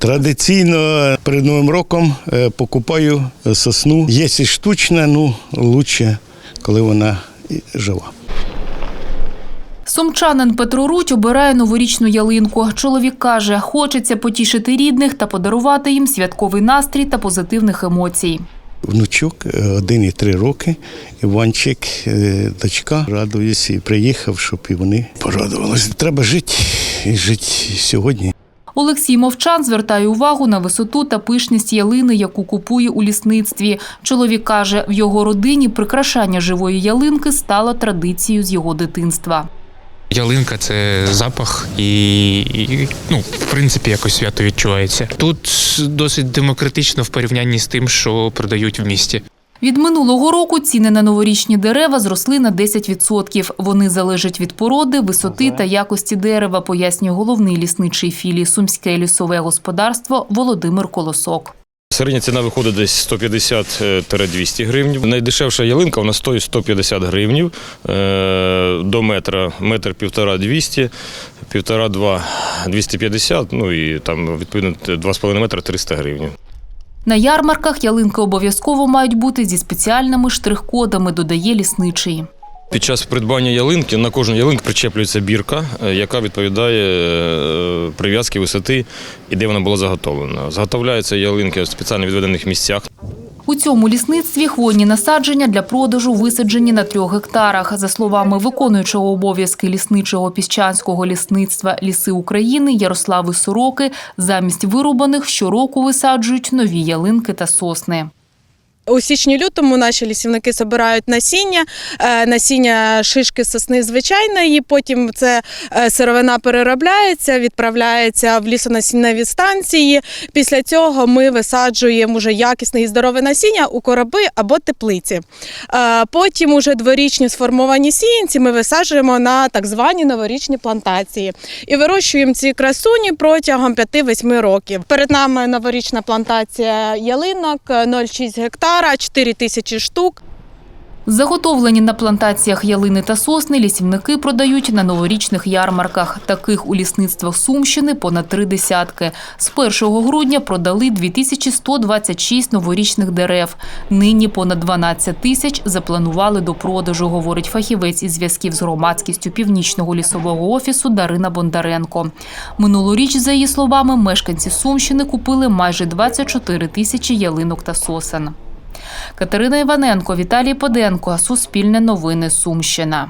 Традиційно перед Новим роком е, покупаю сосну. Якщо штучна, ну краще, коли вона жива. Сумчанин Петро Руть обирає новорічну ялинку. Чоловік каже, хочеться потішити рідних та подарувати їм святковий настрій та позитивних емоцій. Внучок е, один і три роки. Іванчик, е, дочка, радуюсь і приїхав, щоб і вони порадувалися. Треба жити і жити сьогодні. Олексій Мовчан звертає увагу на висоту та пишність ялини, яку купує у лісництві. Чоловік каже, в його родині прикрашання живої ялинки стало традицією з його дитинства. Ялинка це запах і, і ну, в принципі, якось свято відчувається. Тут досить демократично в порівнянні з тим, що продають в місті. Від минулого року ціни на новорічні дерева зросли на 10%. Вони залежать від породи, висоти та якості дерева, пояснює головний лісничий філії Сумське лісове господарство Володимир Колосок. Середня ціна виходить десь 150-200 гривень. Найдешевша ялинка вона стоїть 150 гривень е, до метра, метр півтора 200, півтора два 250, ну і там відповідно 2,5 метра 300 гривень. На ярмарках ялинки обов'язково мають бути зі спеціальними штрих-кодами, додає лісничий. Під час придбання ялинки на кожну ялинку причеплюється бірка, е, яка відповідає е, прив'язки висоти і де вона була заготовлена. Заготовляються ялинки в спеціально відведених місцях. У цьому лісництві хвойні насадження для продажу висаджені на трьох гектарах. За словами виконуючого обов'язки лісничого піщанського лісництва Ліси України Ярослави Сороки, замість вирубаних щороку висаджують нові ялинки та сосни. У січні-лютому наші лісівники збирають насіння, е, насіння шишки сосни звичайної. Потім це е, сировина переробляється, відправляється в лісонасінневі станції. Після цього ми висаджуємо вже якісне і здорове насіння у короби або теплиці. Е, Потім уже дворічні сформовані сіянці ми висаджуємо на так звані новорічні плантації і вирощуємо ці красуні протягом 5-8 років. Перед нами новорічна плантація ялинок 0,6 гектара, 4 тисячі штук. Заготовлені на плантаціях ялини та сосни лісівники продають на новорічних ярмарках. Таких у лісництвах Сумщини понад три десятки. З 1 грудня продали 2126 новорічних дерев. Нині понад 12 тисяч запланували до продажу, говорить фахівець із зв'язків з громадськістю Північного лісового офісу Дарина Бондаренко. Минулоріч, за її словами, мешканці Сумщини купили майже 24 тисячі ялинок та сосен. Катерина Іваненко, Віталій Поденко, Суспільне новини, Сумщина.